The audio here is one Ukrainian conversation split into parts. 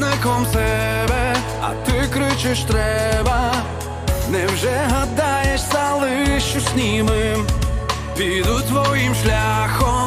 сам себе, а ти кричиш треба. Невже гадаєш, залишусь німим? Піду твоїм шляхом.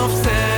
of sand.